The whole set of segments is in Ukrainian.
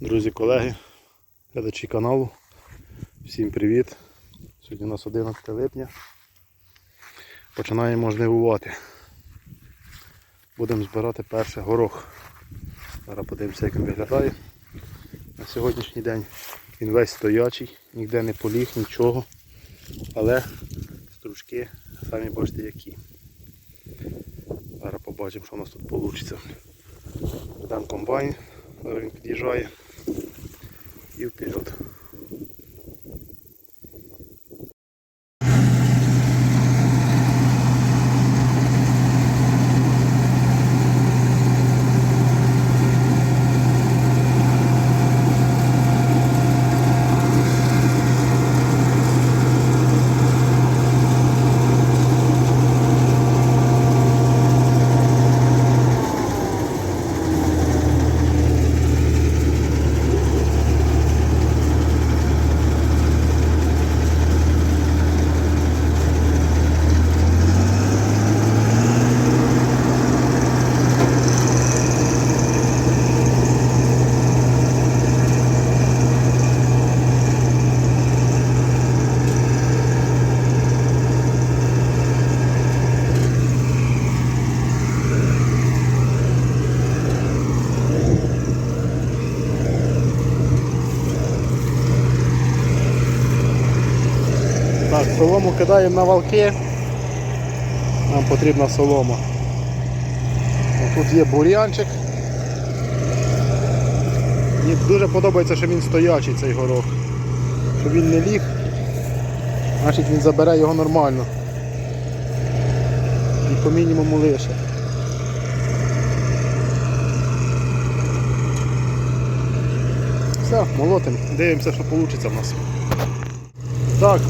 Друзі, колеги, глядачі каналу, всім привіт. Сьогодні у нас 11 липня. Починаємо жнивувати. Будемо збирати перший горох. Зараз подивимося, як він виглядає. На сьогоднішній день він весь стоячий, ніде не поліг, нічого. Але стручки самі бачите які. Зараз побачимо, що у нас тут вийде. Дам комбайн, він під'їжджає і вперед. Так, солому кидаємо на валки. Нам потрібна солома. Тут є бур'янчик. Мені дуже подобається, що він стоячий цей горох. Щоб він не ліг, значить він забере його нормально. І по мінімуму лише. Все, молотим, дивимося, що вийде в нас. Так,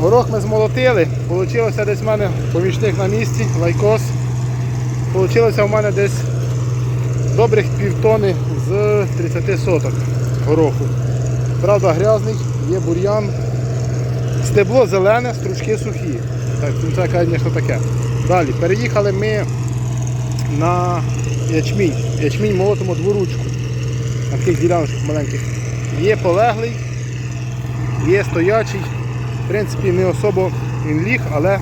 горох ми змолотили. Получилося десь в мене помічник на місці, лайкос. Получилося в мене десь добрих півтони з 30 соток гороху. Правда, грязний, є бур'ян. Стебло зелене, стручки сухі. Так, це, звісно, таке. Далі, переїхали ми на ячмінь. Ячмінь молотимо дворучку. На таких діляночках маленьких. Є полеглий, є стоячий. В принципі, не особо він ліг, але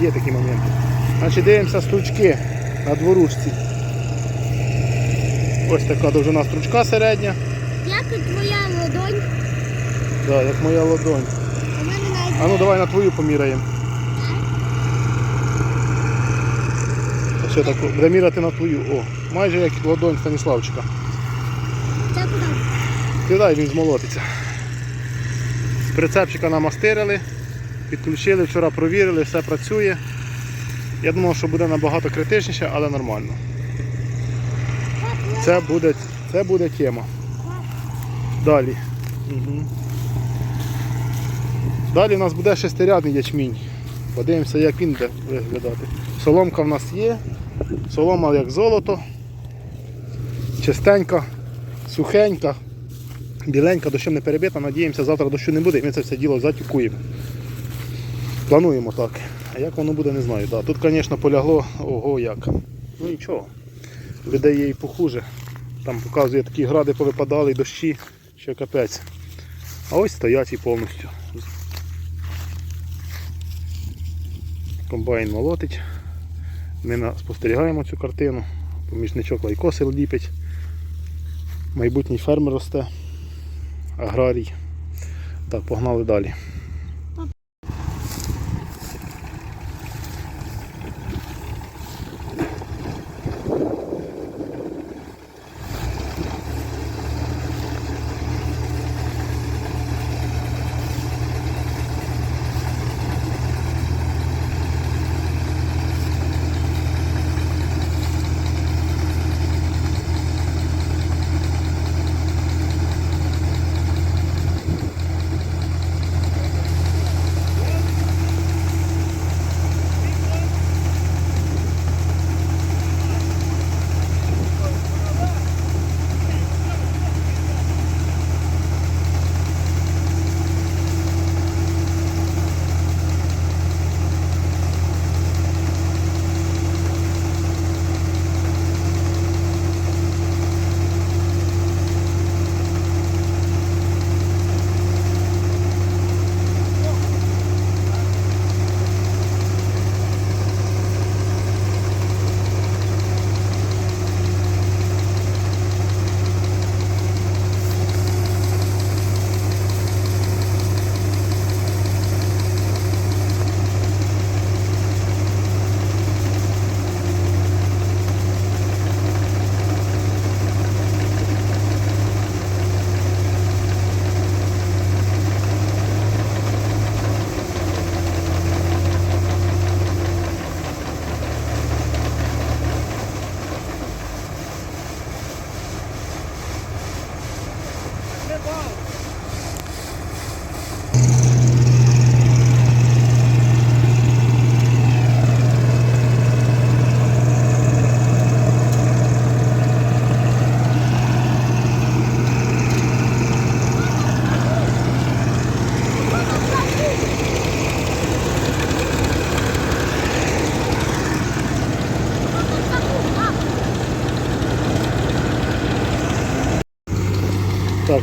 є такі моменти. Значить, дивимося стручки на дворучці. Ось така довжина стручка середня. Як твоя ладонь? Да, як моя ладонь. А ну давай на твою поміряємо. А Що так, буде міряти на твою. О, майже як ладонь Станіславчика. Кидай, він змолотиться. Прицепчика намастирили, підключили, вчора провірили, все працює. Я думав, що буде набагато критичніше, але нормально. Це буде, це буде тема. Далі. Угу. Далі у нас буде шестирядний ячмінь. Подивимося, як він буде виглядати. Соломка в нас є. Солома як золото. Чистенька, сухенька, біленька, дощем не перебита. Надіємося, завтра дощу не буде і ми це все діло затікуємо. Плануємо так. А як воно буде, не знаю. Да, тут, звісно, полягло ого як. Ну нічого. Видає і похуже. Там показує такі гради повипадали, дощі, що капець. А ось стоять і повністю. Комбайн молотить. Ми спостерігаємо цю картину. Помічничок лайкоси ліпить. Майбутній фермер росте. Аграрій. Так, погнали далі.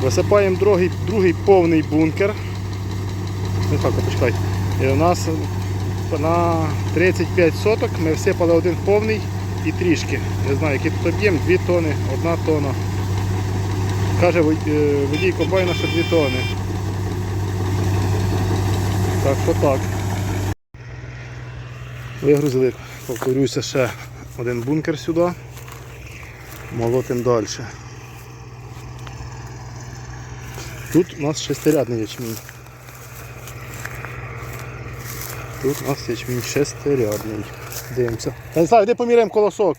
Висипаємо другий, другий повний бункер. Не так, почекай. І у нас на 35 соток ми всипали один повний і трішки. Не знаю, який тут об'єм, 2 тони, 1 тонна. Каже е, водій комбайна, що 2 тони. Так що так. Вигрузили, повторюся, ще один бункер сюди. Молотим далі. Тут у нас шестирядний ячмінь. Тут у нас ячмінь шестирядний. Дивимося. Станіслав, йди поміряємо колосок.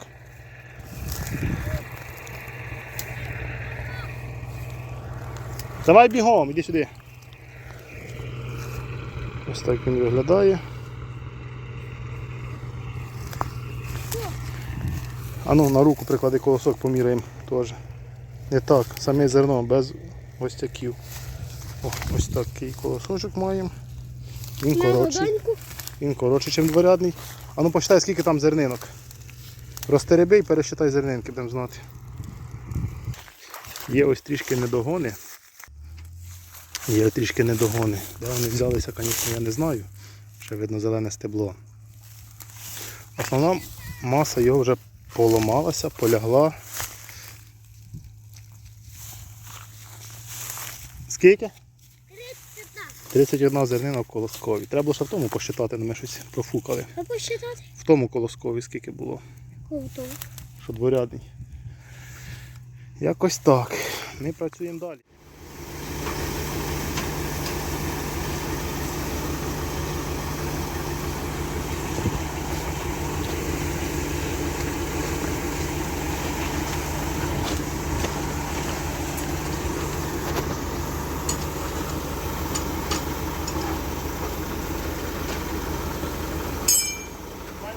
Давай бігом, іди сюди. Ось так він виглядає. А ну на руку приклади колосок поміряємо теж. Не так, саме зерно, без гостяків. О, ось такий колосочок маємо. Він коротший. Він коротший, ніж дворядний. А ну почитай, скільки там зернинок. Розтереби і пересчитай зернинки, будемо знати. Є ось трішки недогони. Є трішки недогони. Де вони взялися, звісно, я не знаю. Ще видно зелене стебло. Основна маса його вже поламалася, полягла. Скільки? 31 зернина в колоскові. Треба було ще в тому посчитати, але ми щось профукали. А посчитати? В тому колоскові скільки було, Готово. що дворядний. Якось так. Ми працюємо далі.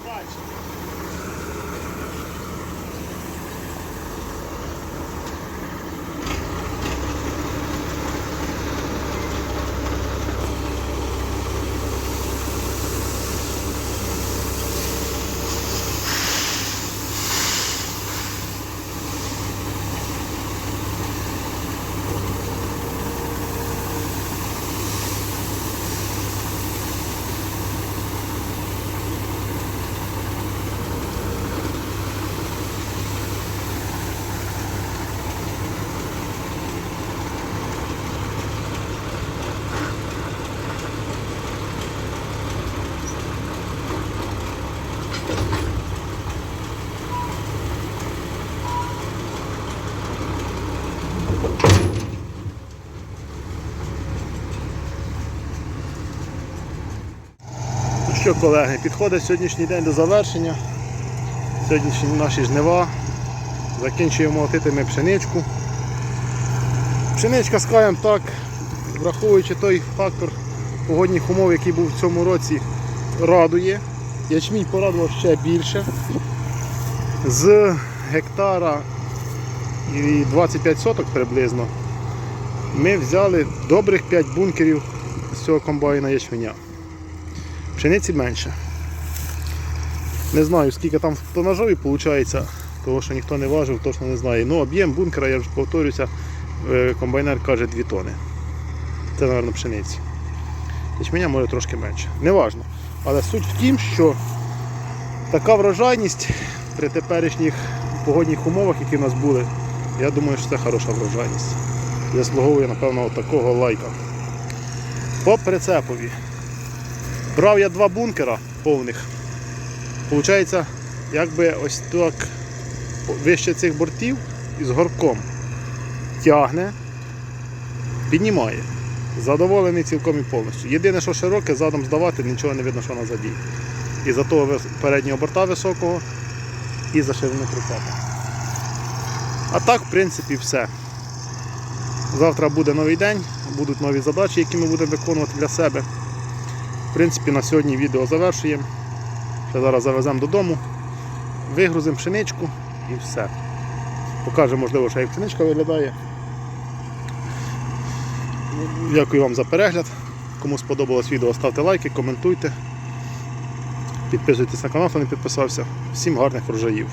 Ну що, колеги, підходить сьогоднішній день до завершення. Сьогоднішні наші жнива. Закінчуємо молотити ми пшеничку. Пшеничка, скажімо так, враховуючи той фактор погодних умов, який був в цьому році, радує. Ячмінь порадував ще більше. З гектара і 25 соток приблизно ми взяли добрих 5 бункерів з цього комбайна ячменя. Пшениці менше. Не знаю, скільки там в тонажові виходить, того що ніхто не важив, точно не знає. Ну, об'єм бункера, я вже повторюся, е, комбайнер каже 2 тони. Це, мабуть, пшениці. Ячменя може трошки менше. Неважно. Але суть в тім, що така врожайність при теперішніх погодних умовах, які в нас були, я думаю, що це хороша врожайність. Заслуговує, напевно, от такого лайка. По прицепові. Брав я два бункера повних. Получається, якби ось так вище цих бортів із горбком тягне, піднімає. Задоволений цілком і повністю. Єдине, що широке, задом здавати, нічого не видно, що назаді. І за того переднього борта високого і за ширину прицепа. А так, в принципі, все. Завтра буде новий день, будуть нові задачі, які ми будемо виконувати для себе. В принципі, на сьогодні відео завершуємо. Ще зараз завеземо додому, вигрузимо пшеничку і все. Покажемо, можливо, що як пшеничка виглядає. Дякую вам за перегляд. Кому сподобалось відео, ставте лайки, коментуйте. Підписуйтесь на канал, хто не підписався. Всім гарних врожаїв!